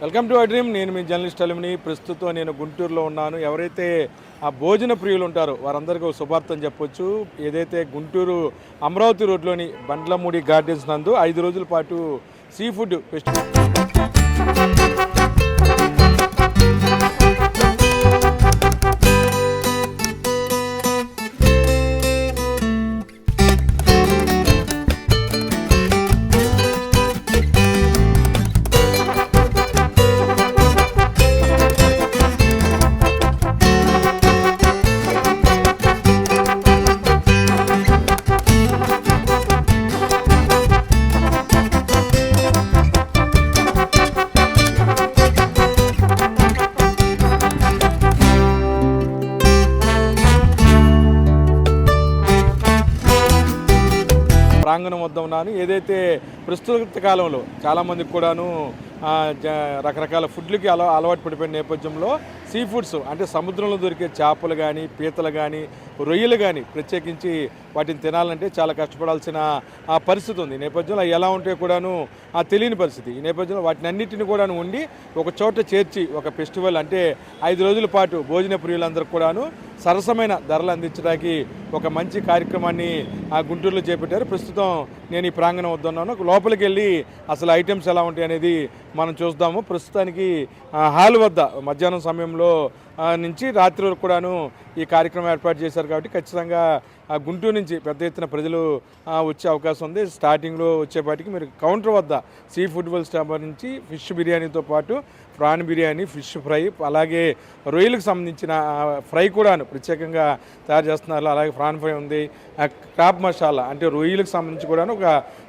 Welcome to dream. నేను మీ journalist అలిమిని ప్రస్తుతం నేను గుంటూరులో ఉన్నాను. ఎవరైతే ఆ భోజన ప్రియులు ఉంటారో వారందరికీ శుభార్థం శుభార్తం చెప్పొచ్చు. ఏదైతే గుంటూరు అమరావతి రోడ్లోని బండ్లమూడి గార్డెన్స్ నందు ఐదు రోజుల పాటు సీ ఫుడ్ ఫెస్టివల్ ఉన్నాను. ఏదైతే ప్రస్తుత కాలంలో చాలామందికి కూడాను రకరకాల ఫుడ్లకి అల అలవాటు పడిపోయిన నేపథ్యంలో సీ ఫుడ్స్ అంటే సముద్రంలో దొరికే చేపలు కానీ పీతలు కానీ రొయ్యలు కానీ ప్రత్యేకించి వాటిని తినాలంటే చాలా కష్టపడాల్సిన ఆ పరిస్థితి ఉంది. ఈ నేపథ్యంలో ఎలా ఉంటాయో కూడాను ఆ తెలియని పరిస్థితి. ఈ నేపథ్యంలో వాటిని అన్నిటిని కూడాను ఉండి ఒక చోట చేర్చి ఒక ఫెస్టివల్ అంటే ఐదు రోజుల పాటు భోజన ప్రియులందరూ కూడాను సరసమైన ధరలు అందించడానికి ఒక మంచి కార్యక్రమాన్ని ఆ గుంటూరులో చేపట్టారు. ప్రస్తుతం నేను ఈ ప్రాంగణం వద్ద ఉన్నాను లోపలికి వెళ్ళి అసలు ఐటమ్స్ ఎలా ఉంటాయి అనేది మనం చూద్దాము. ప్రస్తుతానికి హాల్ వద్ద మధ్యాహ్నం సమయంలో నుంచి రాత్రి వరకు కూడాను ఈ కార్యక్రమం ఏర్పాటు చేశారు కాబట్టి ఖచ్చితంగా గుంటూరు నుంచి పెద్ద ఎత్తున ప్రజలు వచ్చే అవకాశం ఉంది. స్టార్టింగ్లో వచ్చేపాటికి మీరు కౌంటర్ వద్ద సీ ఫుడ్ వెల్ స్టాంబర్ నుంచి ఫిష్ బిర్యానీతో పాటు ప్రాన్ బిర్యానీ ఫిష్ ఫ్రై అలాగే రొయ్యలకు సంబంధించిన ఫ్రై కూడాను ప్రత్యేకంగా తయారు చేస్తున్నారు. అలాగే ప్రాన్ ఫ్రై ఉంది క్రాప్ మసాలా అంటే రొయ్యలకు సంబంధించి కూడాను ఒక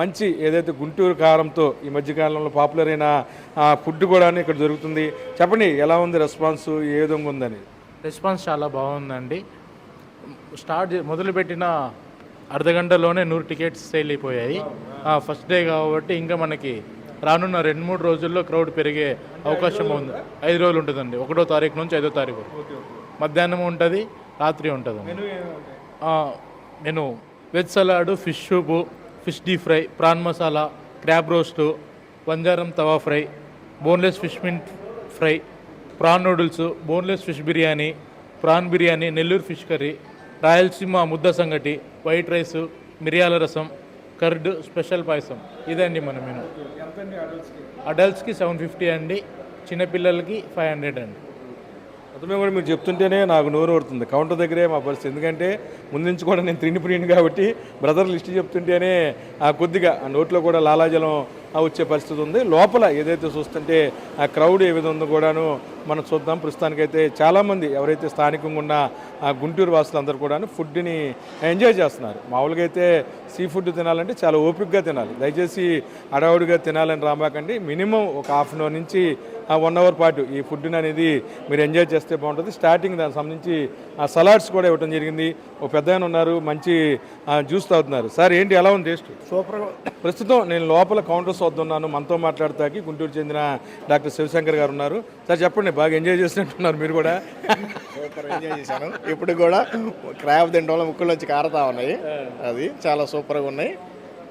మంచి ఏదైతే గుంటూరు కారంతో ఈ మధ్యకాలంలో పాపులర్ అయిన ఫుడ్ కూడాను ఇక్కడ దొరుకుతుంది. చెప్పండి ఎలా ఉంది రెస్పాన్స్ ఏ విధంగా ఉందని? రెస్పాన్స్ చాలా బాగుందండి. స్టార్ట్ మొదలుపెట్టిన అర్ధ గంటలోనే నూరు టికెట్స్ సేల్ అయిపోయాయి. ఫస్ట్ డే కాబట్టి ఇంకా మనకి రానున్న రెండు మూడు రోజుల్లో క్రౌడ్ పెరిగే అవకాశం ఉంది. ఐదు రోజులు ఉంటుందండి. ఒకటో తారీఖు నుంచి ఐదో తారీఖు. మధ్యాహ్నం ఉంటుంది రాత్రి ఉంటుంది నేను veg salad fish soup fish deep fry prawn masala crab roast బంజారం tawa fry boneless fish mint fry prawn noodles boneless fish biryani prawn biryani Nellore fish curry Rayalaseema ముద్ద సంగటి వైట్ రైస్ మిరియాల రసం కర్డ్ స్పెషల్ పాయసం. ఇదండి మన menu అడల్ట్స్కి seven fifty అండి. చిన్నపిల్లలకి five hundred అండి. అతమే కూడా మీరు చెప్తుంటేనే నాకు నోరు ఊరుతుంది. కౌంటర్ దగ్గరే మా పరిస్థితి. ఎందుకంటే ముందు నుంచి కూడా నేను తిండి ప్రియుని కాబట్టి బ్రదర్ లిస్ట్ చెప్తుంటేనే ఆ కొద్దిగా ఆ నోట్లో కూడా లాలాజలం ఆ వచ్చే పరిస్థితి ఉంది. లోపల ఏదైతే చూస్తుంటే ఆ క్రౌడ్ ఏ విధంగా ఉందో కూడాను మనం చూద్దాం. ప్రస్తుతానికైతే చాలామంది ఎవరైతే స్థానికంగా ఉన్న గుంటూరు గుంటూరు వాసులందరూ కూడా ఫుడ్ని ఎంజాయ్ చేస్తున్నారు. మామూలుగా అయితే సీ ఫుడ్ తినాలంటే చాలా ఓపికగా తినాలి. దయచేసి అడవుడిగా తినాలని రామాకండి. మినిమం ఒక హాఫ్ అన్ అవర్ నుంచి వన్ అవర్ పాటు ఈ ఫుడ్ని అనేది మీరు ఎంజాయ్ చేస్తే బాగుంటుంది. స్టార్టింగ్ దానికి సంబంధించి ఆ సలాడ్స్ కూడా ఇవ్వడం జరిగింది. ఒక పెద్ద ఉన్నారు మంచి ఆ, జ్యూస్ తాగుతున్నారు. సార్ ఏంటి ఎలా ఉంది టేస్ట్ సూపర్ ప్రస్తుతం నేను లోపల కౌంటర్స్ వద్ద ఉన్నాను మనతో మాట్లాడతాకి గుంటూరు చెందిన డాక్టర్ శివశంకర్ గారు ఉన్నారు. సార్ చెప్పండి బాగా ఎంజాయ్ చేసినట్టున్నారు మీరు కూడా. సూపర్ ఎంజాయ్ చేశాను. ఇప్పుడు కూడా క్రాబ్ తినడం వల్ల ముక్కులు వచ్చి కారుతా ఉన్నాయి. అది చాలా సూపర్గా ఉన్నాయి.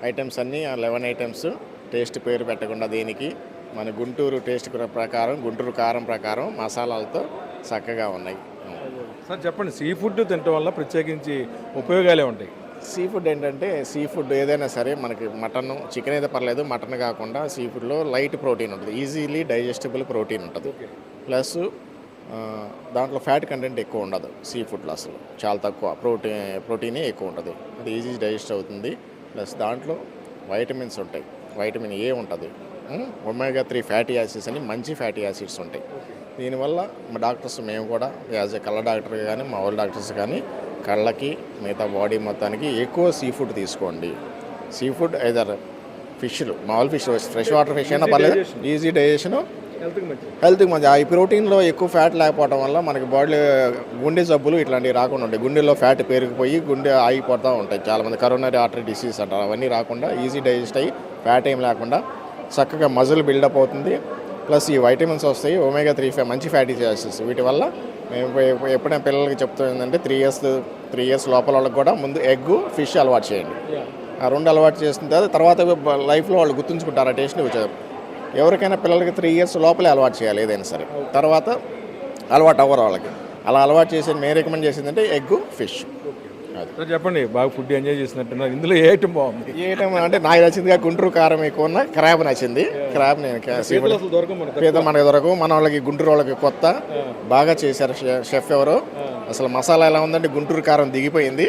ఐటమ్స్ అన్నీ లెవెన్ ఐటమ్స్ టేస్ట్ పేరు పెట్టకుండా దీనికి మన గుంటూరు టేస్ట్ ప్రకారం గుంటూరు కారం ప్రకారం మసాలాలతో చక్కగా ఉన్నాయి. సార్ చెప్పండి సీ ఫుడ్ తినటం వల్ల ప్రత్యేకించి ఉపయోగాలే ఉంటాయి. సీ ఫుడ్ ఏంటంటే సీ ఫుడ్ ఏదైనా సరే మనకి మటన్ చికెన్ అయితే పర్లేదు మటన్ కాకుండా సీ ఫుడ్లో లైట్ ప్రోటీన్ ఉంటుంది. ఈజీలీ డైజెస్టబుల్ ప్రోటీన్ ఉంటుంది. ప్లస్ దాంట్లో ఫ్యాట్ కంటెంట్ ఎక్కువ ఉండదు సీ ఫుడ్లో అసలు. చాలా తక్కువ ప్రోటీన్ ప్రోటీనే ఎక్కువ ఉంటుంది. అది ఈజీ డైజెస్ట్ అవుతుంది. ప్లస్ దాంట్లో వైటమిన్స్ ఉంటాయి. వైటమిన్ ఏ ఉంటుంది. ఒమేగా త్రీ ఫ్యాటీ యాసిడ్స్ అని మంచి ఫ్యాటీ యాసిడ్స్ ఉంటాయి. దీనివల్ల మా డాక్టర్స్ మేము కూడా యాజ్ ఏ కళ్ళ డాక్టర్ కానీ మా వాళ్ళ డాక్టర్స్ కానీ కళ్ళకి మిగతా బాడీ మొత్తానికి ఎక్కువ సీ ఫుడ్ తీసుకోండి. సీ ఫుడ్ ఐదర్ ఫిష్లు మామూలు ఫిష్ ఫ్రెష్ వాటర్ ఫిష్ అయినా పర్లేదు. ఈజీ డైజెషన్ హెల్త్కి మంచి ఈ ప్రోటీన్లో ఎక్కువ ఫ్యాట్ లేకపోవడం వల్ల మనకి బాడీలో గుండె జబ్బులు ఇట్లాంటివి రాకుండా ఉంటాయి. గుండెలో ఫ్యాట్ పెరిగిపోయి గుండె ఆగిపోతూ ఉంటాయి. చాలామంది కరోనరీ ఆర్టరీ డిసీజ్ అంటారు. అవన్నీ రాకుండా ఈజీ డైజెస్ట్ అయ్యి ఫ్యాట్ ఏం లేకుండా చక్కగా మజిల్ బిల్డప్ అవుతుంది. ప్లస్ ఈ వైటమిన్స్ వస్తాయి ఒమేగా త్రీ ఫైవ్ మంచి ఫ్యాటీ యాసిడ్స్. వీటి వల్ల మేము ఎప్పు- ఎప్పుడైనా పిల్లలకి చెప్తాం ఏంటంటే త్రీ ఇయర్స్ త్రీ ఇయర్స్ లోపల వాళ్ళకి కూడా ముందు ఎగ్ ఫిష్ అలవాటు చేయండి. ఆ రెండు అలవాటు చేసిన తర్వాత తర్వాత లైఫ్లో వాళ్ళు గుర్తుంచుకుంటారు ఆ టేస్ట్ని వచ్చే ఎవరికైనా పిల్లలకి త్రీ ఇయర్స్ లోపలే అలవాటు చేయాలి ఏదైనా సరే. తర్వాత అలవాటు అవ్వరు వాళ్ళకి. అలా అలవాటు చేసేది మేము రికమెండ్ చేసింది అంటే ఎగ్ ఫిష్. సార్ చెప్పండి బాగా ఫుడ్ ఎంజాయ్ చేసినట్టున్నారు. ఇందులో ఏ ఐటమ్ బాగుంది? ఏ ఐటమ్ అంటే నాకు నచ్చిందిగా గుంటూరు కారం ఎక్కువ ఉన్న క్రాబ్ నచ్చింది. క్రాబ్ నేను పేద మనకి దొరకు మన వాళ్ళకి గుంటూరు వాళ్ళకి కొత్త. బాగా చేశారు షెఫ్ ఎవరు? అసలు మసాలా ఎలా ఉందంటే గుంటూరు కారం దిగిపోయింది.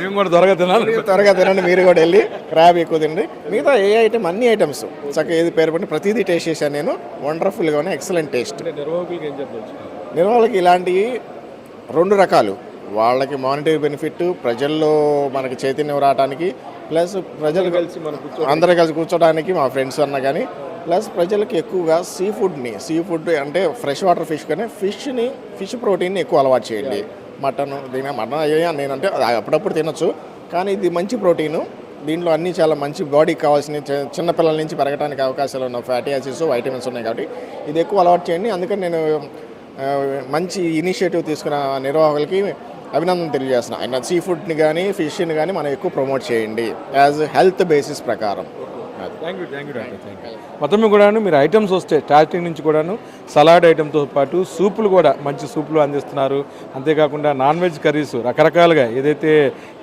మేము కూడా దొరక తినాలి. త్వరగా తినండి మీరు కూడా వెళ్ళి క్రాబ్ ఎక్కువ తినండి. మిగతా ఏ ఐటమ్ అన్ని ఐటమ్స్. చక్కగా ఏది పేరు పట్టి ప్రతిదీ టేస్ట్ చేశాను నేను. వండర్ఫుల్గానే ఎక్సలెంట్ టేస్ట్ నిర్వాహకులకి ఇలాంటివి రెండు రకాలు. వాళ్ళకి మానిటరీ బెనిఫిట్ ప్రజల్లో మనకి చైతన్యం రావడానికి ప్లస్ ప్రజలు కలిసి మనం అందరూ కలిసి కూర్చోడానికి మా ఫ్రెండ్స్ అన్నా కానీ ప్లస్ ప్రజలకి ఎక్కువగా సీ ఫుడ్ని సీ ఫుడ్ అంటే ఫ్రెష్ వాటర్ ఫిష్ కానీ ఫిష్ని ఫిష్ ప్రోటీన్ని ఎక్కువ అలవాటు చేయండి. మటన్ దీని మటన్ అయ్యా నేనంటే అది అప్పుడప్పుడు తినొచ్చు. కానీ ఇది మంచి ప్రోటీను దీంట్లో అన్నీ చాలా మంచి బాడీకి కావాల్సిన చిన్నపిల్లల నుంచి పెరగడానికి అవకాశాలు ఉన్న ఫ్యాటీ యాసిడ్స్ వైటమిన్స్ ఉన్నాయి కాబట్టి ఇది ఎక్కువ అలవాటు చేయండి. అందుకని నేను మంచి ఇనిషియేటివ్ తీసుకున్న నిర్వాహకులకి అభినందన తెలియజేస్తున్నాను ఆయన సీ ఫుడ్ని కానీ ఫిష్ని కానీ మనం ఎక్కువ ప్రమోట్ చేయండి. యాజ్ హెల్త్ బేసిస్ ప్రకారం. Thank you thank you doctor thank you మొత్తం కూడాను మీరు ఐటమ్స్ వస్తే స్టార్టింగ్ నుంచి కూడాను సలాడ్ ఐటమ్తో పాటు సూపులు కూడా మంచి సూపులు అందిస్తున్నారు. అంతేకాకుండా నాన్ వెజ్ కర్రీస్ రకరకాలుగా ఏదైతే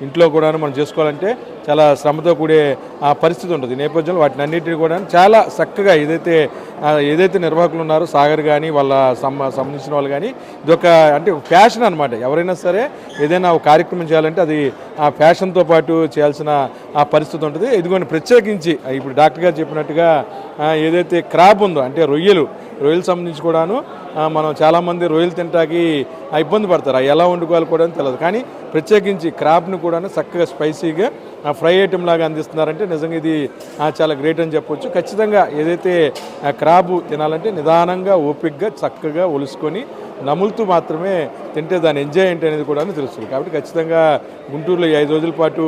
ఇంట్లో కూడాను మనం చేసుకోవాలంటే చాలా శ్రమతో కూడే ఆ పరిస్థితి ఉంటుంది. నేపథ్యంలో వాటిని అన్నిటిని కూడా చాలా చక్కగా ఏదైతే ఏదైతే నిర్వాహకులు ఉన్నారో సాగర్ కానీ వాళ్ళ సంబ సంబంధించిన వాళ్ళు కానీ ఇది ఒక అంటే ఫ్యాషన్ అనమాట ఎవరైనా సరే ఏదైనా ఒక కార్యక్రమం చేయాలంటే అది ఆ ఫ్యాషన్తో పాటు చేయాల్సిన ఆ పరిస్థితి ఉంటుంది. ఇదిగోని ప్రత్యేకించి ఇప్పుడు డాక్టర్ గారు చెప్పినట్టుగా ఏదైతే క్రాబ్ ఉందో అంటే రొయ్యలు రొయ్యలు సంబంధించి కూడాను మనం చాలామంది రొయ్యలు తింటాకి ఇబ్బంది పడతారు. అవి ఎలా వండుకోవాలి కూడా తెలియదు కానీ ప్రత్యేకించి క్రాబ్ని కూడా చక్కగా స్పైసీగా ఫ్రై ఐటెం లాగా అందిస్తున్నారంటే నిజంగా ఇది చాలా గ్రేట్ అని చెప్పొచ్చు. ఖచ్చితంగా ఏదైతే క్రాబు తినాలంటే నిదానంగా ఓపిక్గా చక్కగా ఒలుసుకొని నములుతూ మాత్రమే తింటే దాని ఎంజాయ్ ఏంటి అనేది కూడా తెలుస్తుంది. కాబట్టి ఖచ్చితంగా గుంటూరులో ఐదు రోజుల పాటు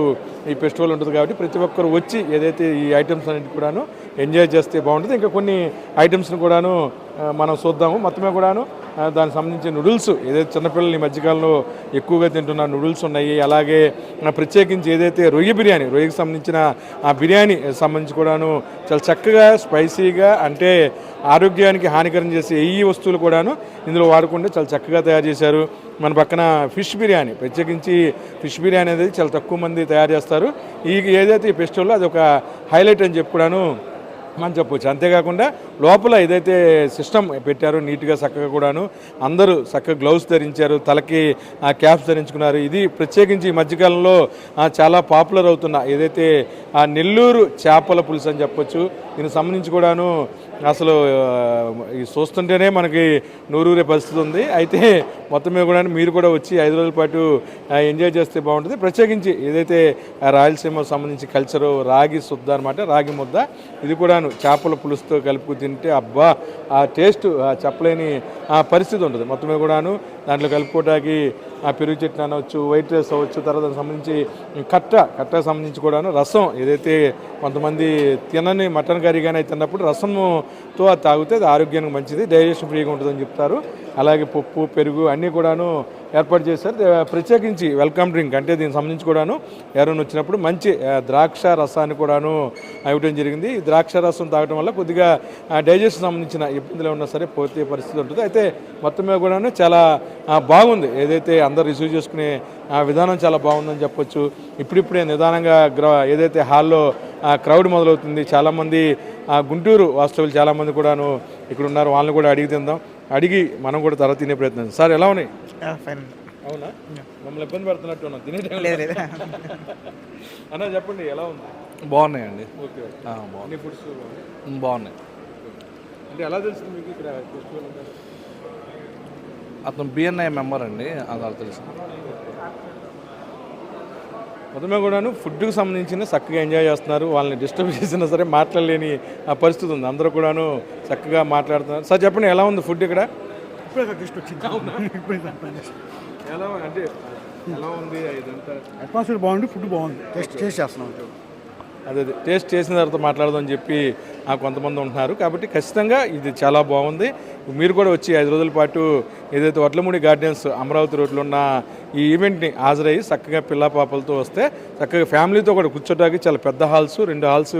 ఈ ఫెస్టివల్ ఉంటుంది కాబట్టి ప్రతి ఒక్కరు వచ్చి ఏదైతే ఈ ఐటమ్స్ అన్నిటి కూడాను ఎంజాయ్ చేస్తే బాగుంటుంది. ఇంకా కొన్ని ఐటమ్స్ని కూడాను మనం చూద్దాము. మొత్తమే కూడాను దానికి సంబంధించిన నూడిల్స్. ఏదైతే చిన్నపిల్లలు ఈ మధ్యకాలంలో ఎక్కువగా తింటున్న నూడిల్స్ ఉన్నాయి. అలాగే ప్రత్యేకించి ఏదైతే రొయ్య బిర్యానీ రొయ్యకి సంబంధించిన ఆ బిర్యానీ సంబంధించి కూడాను చాలా చక్కగా స్పైసీగా అంటే ఆరోగ్యానికి హానికరం చేసే ఈ వస్తువులు కూడాను ఇందులో వాడకుండా చాలా చక్కగా తయారు చేశారు. మన పక్కన ఫిష్ బిర్యానీ ప్రత్యేకించి ఫిష్ బిర్యానీ అనేది చాలా తక్కువ మంది తయారు చేస్తారు. ఈ ఏదైతే ఈ ఫెస్టివల్లో అది ఒక హైలైట్ అని చెప్పుకున్నాను అని మనం చెప్పొచ్చు. అంతేకాకుండా లోపల ఏదైతే సిస్టమ్ పెట్టారో నీట్గా చక్కగా కూడాను అందరూ చక్కగా గ్లౌస్ ధరించారు తలకి ఆ క్యాప్స్ ధరించుకున్నారు. ఇది ప్రత్యేకించి ఈ మధ్యకాలంలో చాలా పాపులర్ అవుతున్న ఏదైతే ఆ నెల్లూరు చేపల పులుసు అని చెప్పొచ్చు. దీనికి సంబంధించి కూడాను అసలు చూస్తుంటేనే మనకి నూరూరే పరిస్థితి ఉంది. అయితే మొత్తం మీద కూడా మీరు కూడా వచ్చి ఐదు రోజుల పాటు ఎంజాయ్ చేస్తే బాగుంటుంది. ప్రత్యేకించి ఏదైతే రాయలసీమకు సంబంధించి కల్చరు రాగి శుద్ధ అనమాట రాగి ముద్ద ఇది కూడాను చేపల పులుసుతో కలుపుకు తింటే అబ్బా ఆ టేస్ట్ ఆ చెప్పలేని ఆ పరిస్థితి ఉంటుంది. మొత్తం మీద కూడాను దాంట్లో కలుపుకోవడానికి ఆ పెరుగు చట్నీ అనవచ్చు వైట్ రైస్ అవ్వచ్చు తర్వాత సంబంధించి కట్ట కట్ట సంబంధించి కూడాను రసం ఏదైతే కొంతమంది తినని మటన్ కర్రీ కానీ తిన్నప్పుడు రసముతో అది తాగితే అది ఆరోగ్యానికి మంచిది డైజెషన్ ఫ్రీగా ఉంటుందని చెప్తారు. అలాగే పప్పు పెరుగు అన్నీ కూడాను ఏర్పాటు చేశారు. ప్రత్యేకించి వెల్కమ్ డ్రింక్ అంటే దీనికి సంబంధించి కూడాను ఎవరైనా వచ్చినప్పుడు మంచి ద్రాక్ష రసాన్ని కూడాను ఇవ్వడం జరిగింది. ఈ ద్రాక్ష రసం తాగడం వల్ల కొద్దిగా డైజెషన్ సంబంధించిన ఇబ్బందులు ఉన్నా సరే పోతే పరిస్థితి ఉంటుంది. అయితే మొత్తం మీద కూడాను చాలా బాగుంది. ఏదైతే అందరు రిసీవ్ చేసుకునే విధానం చాలా బాగుందని చెప్పొచ్చు. ఇప్పుడిప్పుడే నిదానంగా ఏదైతే హాల్లో క్రౌడ్ మొదలవుతుంది చాలామంది గుంటూరు వాస్తవులు చాలామంది కూడాను ఇక్కడ ఉన్నారు వాళ్ళని కూడా అడిగి తిందాం. అడిగి మనం కూడా తర్వాత తినే ప్రయత్నం సార్ ఎలా ఉన్నాయి? ఫైన్. అవునా? మమ్మల్ని ఇబ్బంది పెడుతున్నట్టు ఉన్నాం తినే అన్న చెప్పండి ఎలా ఉంది? బాగున్నాయండి. ఓకే ఆ, బాగున్నాయి. ఫుడ్స్ బాగున్నాయి? అంటే ఎలా తెలుస్తుంది మీకు ఇక్కడ ఫెస్టివల్? అతను బిఎన్ఐ మెంబర్ అండి అలా తెలుసు. మొత్తమే కూడాను ఫుడ్కి సంబంధించిన చక్కగా ఎంజాయ్ చేస్తున్నారు. వాళ్ళని డిస్టర్బ్ చేసినా సరే మాట్లాడలేని ఆ పరిస్థితి ఉంది. అందరూ కూడాను చక్కగా మాట్లాడుతున్నారు. సార్ చెప్పండి ఎలా ఉంది ఫుడ్ ఇక్కడ? ఎలా అంటే ఎలా ఉంది ఇదంతా? అట్మాస్ఫియర్ బాగుంది ఫుడ్ బాగుంది. టేస్ట్ టేస్ట్ చేస్తున్నాం అదే అదే. టేస్ట్ చేసిన తర్వాత మాట్లాడదాం అని చెప్పి ఆ కొంతమంది ఉంటున్నారు. కాబట్టి ఖచ్చితంగా ఇది చాలా బాగుంది. మీరు కూడా వచ్చి ఐదు రోజుల పాటు ఏదైతే వడ్లమూడి గార్డెన్స్ అమరావతి రోడ్లో ఉన్న ఈ ఈవెంట్ని హాజరయ్యి చక్కగా పిల్ల పాపలతో వస్తే చక్కగా ఫ్యామిలీతో కూడా కూర్చోడానికి చాలా పెద్ద హాల్స్ రెండు హాల్స్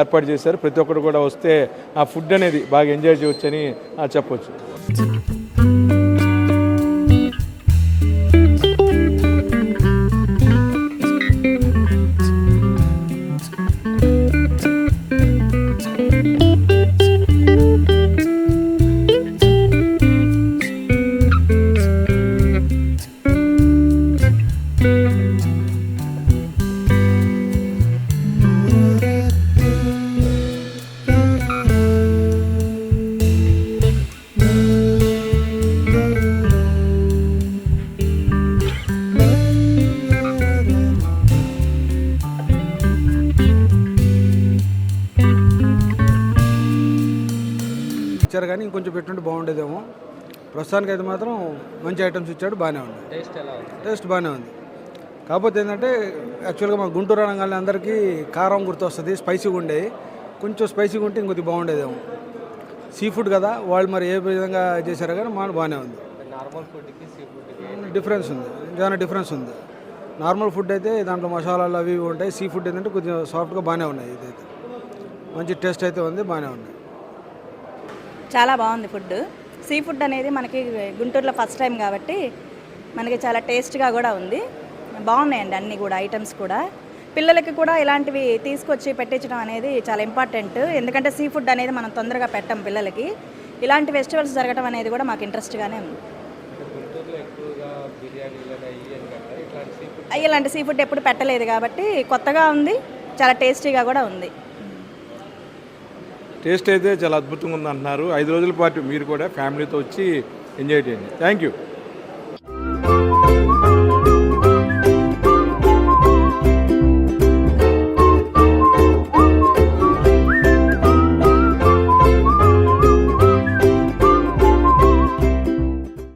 ఏర్పాటు చేశారు. ప్రతి ఒక్కరు కూడా వస్తే ఆ ఫుడ్ అనేది బాగా ఎంజాయ్ చేయొచ్చని చెప్పవచ్చు ప్రస్తుతానికి అయితే మాత్రం మంచి ఐటమ్స్ ఇచ్చాడు బాగానే ఉంది. టేస్ట్ ఎలా ఉంది? టేస్ట్ బాగానే ఉంది. కాకపోతే ఏంటంటే యాక్చువల్గా మా గుంటూరు అనగానే అందరికీ కారం గుర్తొస్తుంది స్పైసీగా ఉండేది. కొంచెం స్పైసీగా ఉంటే ఇంకొద్ది బాగుండేదేమో. సీ ఫుడ్ కదా వాళ్ళు మరి ఏ విధంగా చేశారో కానీ మా బాగానే ఉంది. డిఫరెన్స్ ఉంది. చాలా డిఫరెన్స్ ఉంది. నార్మల్ ఫుడ్ అయితే దాంట్లో మసాలాలు అవి ఇవి ఉంటాయి. సీ ఫుడ్ ఏంటంటే కొంచెం సాఫ్ట్గా బాగానే ఉన్నాయి ఇదైతే. మంచి టేస్ట్ అయితే ఉంది బాగానే ఉంది చాలా బాగుంది ఫుడ్ సీ ఫుడ్ అనేది మనకి గుంటూరులో ఫస్ట్ టైం కాబట్టి మనకి చాలా టేస్ట్గా కూడా ఉంది. బాగున్నాయండి అన్నీ కూడా ఐటమ్స్ కూడా. పిల్లలకి కూడా ఇలాంటివి తీసుకొచ్చి పెట్టించడం అనేది చాలా ఇంపార్టెంట్. ఎందుకంటే సీ ఫుడ్ అనేది మనం తొందరగా పెట్టం పిల్లలకి. ఇలాంటి ఫెస్టివల్స్ జరగడం అనేది కూడా మాకు ఇంట్రెస్ట్గానే ఉంది. ఇలాంటి సీ ఫుడ్ ఎప్పుడు పెట్టలేదు కాబట్టి కొత్తగా ఉంది చాలా టేస్టీగా కూడా ఉంది. టేస్ట్ అయితే చాలా అద్భుతంగా ఉంది అంటున్నారు ఐదు రోజుల పాటు మీరు కూడా ఫ్యామిలీతో వచ్చి ఎంజాయ్ చేయండి. Thank you.